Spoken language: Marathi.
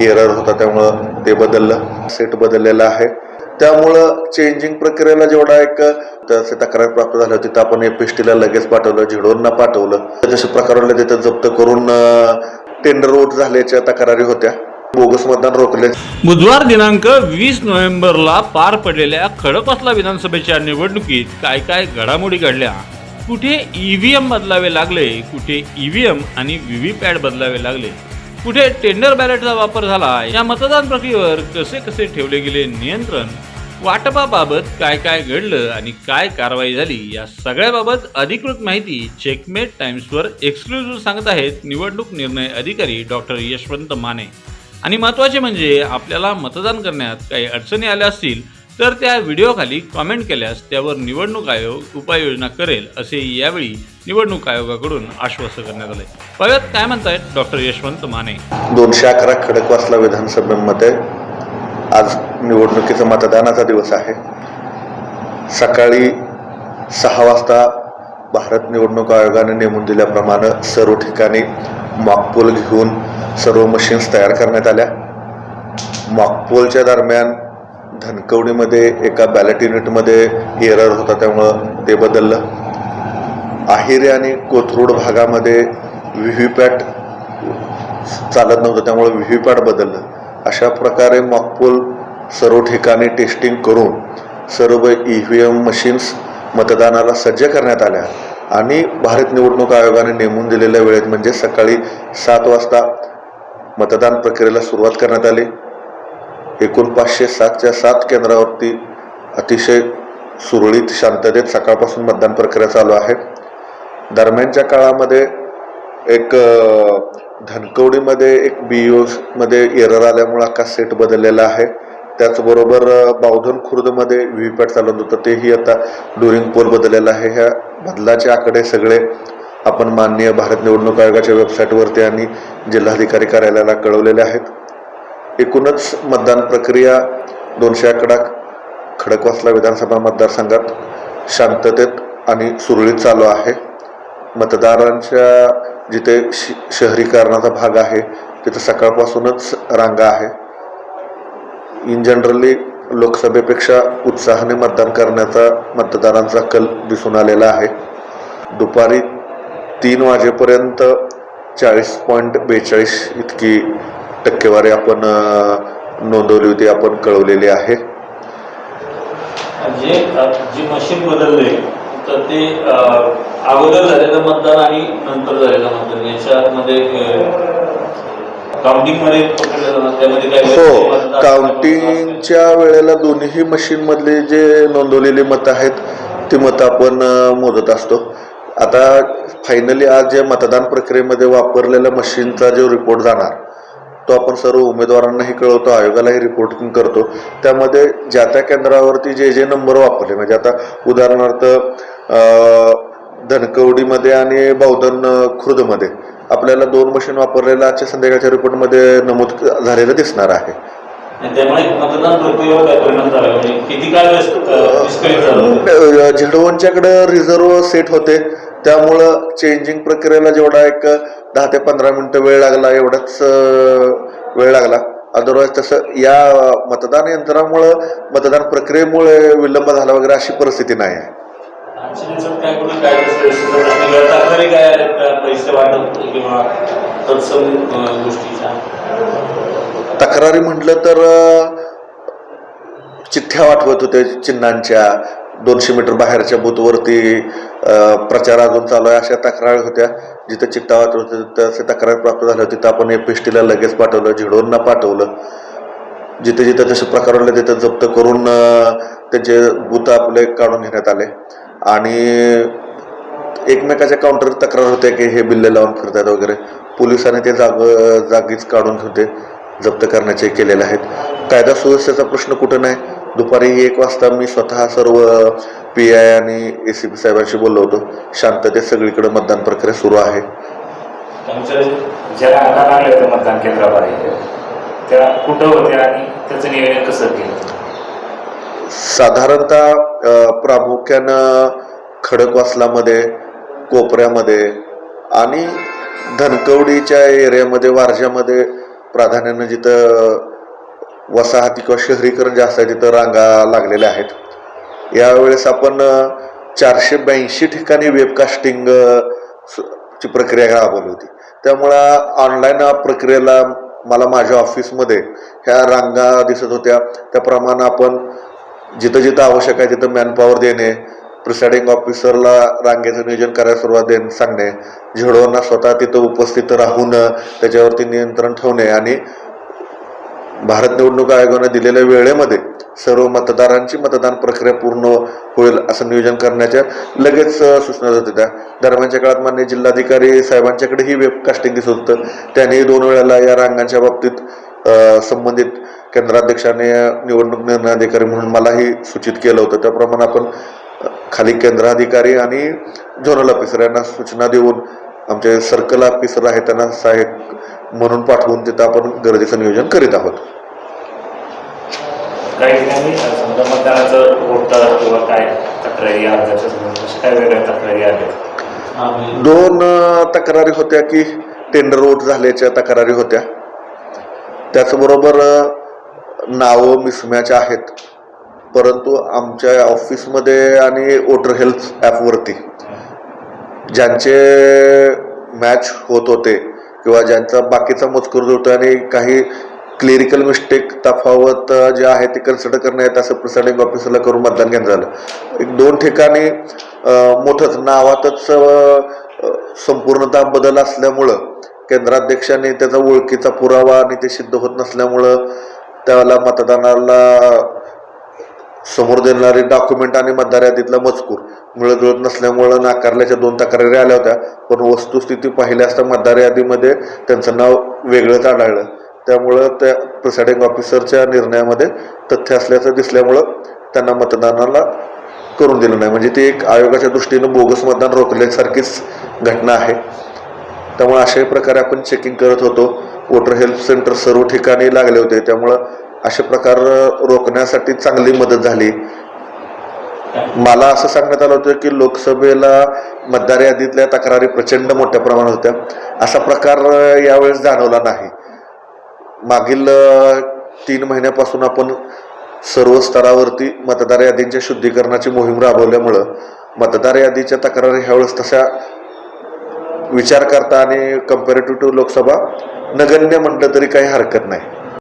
एरर होता त्यामुळं ते बदललं. सेट बदललेला आहे. त्यामुळं चेंजिंग प्रक्रियेला जेवढा एक तसे तक्रार प्राप्त झाली होती तर आपण एपीएसटीला लगेच पाठवलं झिडोंना पाठवलं. जसे प्रकार तिथं जप्त करून टेंडर वोट झाल्याच्या तक्रारी होत्या. बोगस मतदान रोखले. बुधवार दिनांक वीस नोव्हेंबरला पार पडलेल्या खडकवासला विधानसभेच्या निवडणुकीत काय काय घडामोडी घडल्या? कुठे ईव्हीएम बदलावे लागले? कुठे ईव्हीएम आणि व्हीव्हीपॅट बदलावे लागले? कुठे टेंडर बॅलेटचा वापर झाला या मतदान प्रक्रियेवर कसे कसे ठेवले गेले नियंत्रण? वाटपाबाबत काय काय घडलं आणि काय कारवाई झाली? या सगळ्याबाबत अधिकृत माहिती चेकमेट टाइम्सवर एक्सक्लुझिव्ह सांगत आहेत निवडणूक निर्णय अधिकारी डॉक्टर यशवंत माने. आणि महत्त्वाचे म्हणजे आपल्याला मतदान करण्यात काही अडचणी आल्या असतील तर त्या व्हिडिओखाली कॉमेंट केल्यास त्यावर निवडणूक आयोग उपाययोजना करेल असे यावेळी निवडणूक आयोगाकडून आश्वासन करण्यात आले पाहूयात काय म्हणतायत डॉक्टर यशवंत माने? दोनशे अकरा खडकवासला विधानसभेमध्ये. आज निवडणुकीचं मतदानाचा दिवस आहे. सकाळी सहा वाजता भारत निवडणूक आयोगाने नेमून दिल्याप्रमाणे सर्व ठिकाणी मॉकपोल घेऊन सर्व मशीन्स तयार करण्यात आल्या. मॉकपोलच्या दरम्यान धनकवडीमध्ये एका बॅलेट युनिटमध्ये एरर होता त्यामुळं ते बदललं. आहिरे आणि कोथरूड भागामध्ये व्ही व्ही पॅट चालत नव्हतं त्यामुळे व्ही व्ही पॅट बदललं. अशा प्रकारे मॉकपोल सर्व ठिकाणी टेस्टिंग करून सर्व ई व्ही एम मशीन्स मतदानाला सज्ज करण्यात आल्या. आणि भारत निवडणूक आयोगाने नेमून दिलेल्या वेळेत म्हणजे सकाळी सात वाजता मतदान प्रक्रियेला सुरुवात करण्यात आली. एकूण पाचशे सातच्या सात केंद्रावरती अतिशय सुरळीत शांततेत सकाळपासून मतदान प्रक्रिया चालू आहे. दरम्यानच्या काळामध्ये एक धनकवडीमध्ये एक बी मध्ये एरर आल्यामुळे अख्खा सेट बदललेला आहे. त्याचबरोबर बावधन खुर्दमध्ये व्ही व्ही पॅट चालवत होतं. तेही आता ड्युरिंग पोल बदललेला आहे. ह्या बदलाचे आकडे सगळे आपण माननीय भारत निवडणूक आयोगाच्या वेबसाईटवरती आणि जिल्हाधिकारी कार्यालयाला कळवलेले आहेत. एकूणच मतदान प्रक्रिया दोनशे आकडा खडकवासला विधानसभा मतदारसंघात शांततेत आणि सुरळीत चालू आहे. मतदारांच्या जिथे श शहरीकरणाचा भाग आहे तिथं सकाळपासूनच रांगा आहे. इन जनरली लोकसभेपेक्षा उत्साहाने मतदान करण्याचा मतदारांचा कल दिसून आलेला आहे. दुपारी तीन वाजेपर्यंत चाळीस पॉईंट बेचाळीस इतकी टक्केवारी आपण नोंदवली होती आपण कळवलेली आहे. जे जी मशीन बदलले तर ते अगोदर झालेलं मतदान आणि नंतर झालेलं मतदान याच्यामध्ये त्यामध्ये हो काउंटिंगच्या वेळेला दोन्ही मशीन मधले जे नोंदवलेली मतं आहेत ती मतं आपण मोजत असतो. आता फायनली आज जे मतदान प्रक्रियेमध्ये वापरलेल्या मशीनचा जो रिपोर्ट जाणार तो आपण सर्व उमेदवारांनाही कळवतो आयोगालाही रिपोर्टिंग करतो. त्यामध्ये ज्या त्या केंद्रावरती जे जे नंबर वापरले म्हणजे आता उदाहरणार्थ धनकवडीमध्ये आणि बावधन खुर्दमध्ये आपल्याला दोन मशीन वापरलेल्या आजच्या संध्याकाळच्या रिपोर्टमध्ये नमूद झालेलं दिसणार आहे. झिडवनच्याकडं रिझर्व सेट होते. त्यामुळं चेंजिंग प्रक्रियेला जेवढा एक दहा ते पंधरा मिनिटं वेळ लागला एवढाच वेळ लागला. अदरवाईज तसं या मतदान यंत्रामुळं मतदान प्रक्रियेमुळे विलंब झाला वगैरे अशी परिस्थिती नाही. आहे? तक्रारी म्हटलं तर चिठ्ठ्या वाटवत होते चिन्हांच्या. दोनशे मीटर बाहेरच्या बूथवरती प्रचार अजून चालू आहे. अशा तक्रारी होत्या. जिथं चिठ्ठा होते तसे तक्रार प्राप्त झाल्या होती तर आपण टीला लगेच पाठवलं झिडोंना पाठवलं. जिथे जिथे जसे प्रकार आले तिथं जप्त करून त्यांचे त्याचे आपले काढून घेण्यात आले. आणि एकमेकाच्या काउंटर तक्रार होत्या की हे बिल्ले लावून फिरतात वगैरे. पोलिसांनी ते जाग जागीच काढून होते जप्त करण्याचे केलेले आहेत. कायदा सुव्यवस्थेचा प्रश्न कुठं नाही. दुपारी एक वाजता मी स्वतः सर्व पी आय आणि ए सी पी साहेबांशी बोललो होतो. शांततेत सगळीकडे मतदान प्रक्रिया सुरू आहे. कर्मचारी ज्याला आणा लागले होते मतदान केंद्रावर त्या कुठं होत्या आणि त्याचं नियोजन कसं केलं? साधारणतः प्रामुख्यानं खडकवासलामध्ये कोपऱ्यामध्ये आणि धनकवडीच्या एरियामध्ये वारज्यामध्ये प्राधान्यानं जिथं वसाहती किंवा शहरीकरण जास्त आहे तिथं रांगा लागलेल्या आहेत. यावेळेस आपण चारशे ब्याऐंशी ठिकाणी वेबकास्टिंग ची प्रक्रिया राबवली होती. त्यामुळं ऑनलाईन प्रक्रियेला मला माझ्या ऑफिसमध्ये ह्या रांगा दिसत होत्या. त्याप्रमाणे आपण जिथं जिथं आवश्यक आहे तिथं मॅनपॉवर देणे प्रिसाइडिंग ऑफिसरला रांगेचं नियोजन करायला सुरुवात देणे सांगणे झेडोंना स्वतः तिथं उपस्थित राहून त्याच्यावरती नियंत्रण ठेवणे आणि भारत निवडणूक आयोगाने दिलेल्या वेळेमध्ये सर्व मतदारांची मतदान प्रक्रिया पूर्ण होईल असं नियोजन करण्याच्या लगेच सूचना जात होत्या. दरम्यानच्या काळात मान्य जिल्हाधिकारी साहेबांच्याकडे ही वेबकास्टिंग दिसत होतं. त्यांनी दोन वेळेला या रांगांच्या बाबतीत संबंधित केंद्राध्यक्षाने निवडणूक निर्णय अधिकारी म्हणून मलाही सूचित केलं होतं. त्याप्रमाणे आपण खाली केंद्राधिकारी आणि झोनल ऑफिसर यांना सूचना देऊन आमचे सर्कल ऑफिसर आहेत त्यांना सहाय्यक म्हणून पाठवून तिथं आपण गरजेचं नियोजन करीत आहोत. काही ठिकाणी अ, समजा मतदानाचं होतं किंवा काय तक्रारी अर्जाच्या संदर्भात अशा काय वेगळ्या तक्रारी आहेत? दोन तक्रारी होत्या की टेंडर वोट झाल्याच्या तक्रारी होत्या. त्याचबरोबर नावं मिसमॅच आहेत. परंतु आमच्या ऑफिसमध्ये आणि वोटर हेल्थ ॲपवरती ज्यांचे मॅच होत होते किंवा ज्यांचा बाकीचा मजकूर जो होता आणि काही क्लिरिकल मिस्टेक तफावत जे आहे ते कन्सिडर करण्यात येत असं प्रिसाइडिंग ऑफिसरला करून मतदान घेण्यात झालं. एक दोन ठिकाणी मोठंच नावातच संपूर्णतः बदल असल्यामुळं केंद्राध्यक्षांनी त्याचा ओळखीचा पुरावा आणि ते सिद्ध होत नसल्यामुळं त्याला मतदानाला समोर देणारे डॉक्युमेंट आणि मतदार यादीतला मजकूर. मिळत जुळत नसल्यामुळं नाकारल्याच्या दोन तक्रारी आल्या होत्या पण वस्तुस्थिती पाहिल्या असता मतदार यादीमध्ये त्यांचं नाव वेगळंच आढळलं. त्यामुळं त्या प्रिसायडिंग ऑफिसरच्या निर्णयामध्ये तथ्य असल्याचं दिसल्यामुळं त्यांना मतदानाला करून दिलं नाही. म्हणजे ती एक आयोगाच्या दृष्टीनं बोगस मतदान रोखल्यासारखीच घटना आहे. त्यामुळे अशाही प्रकारे आपण चेकिंग करत होतो. वोटर हेल्प सेंटर सर्व ठिकाणी लागले होते. त्यामुळं असे प्रकार रोखण्यासाठी चांगली मदत झाली. मला असं सांगण्यात आलं होतं की लोकसभेला मतदार यादीतल्या तक्रारी प्रचंड मोठ्या प्रमाणात होत्या. असा प्रकार यावेळेस जाणवला नाही. मागील तीन महिन्यापासून आपण सर्व स्तरावरती मतदार यादींच्या शुद्धीकरणाची मोहीम राबवल्यामुळं मतदार यादीच्या तक्रारी ह्यावेळेस तशा विचार करता आणि कम्पॅरेटिव्ह टू लोकसभा नगण्य म्हटलं तरी काही हरकत नाही.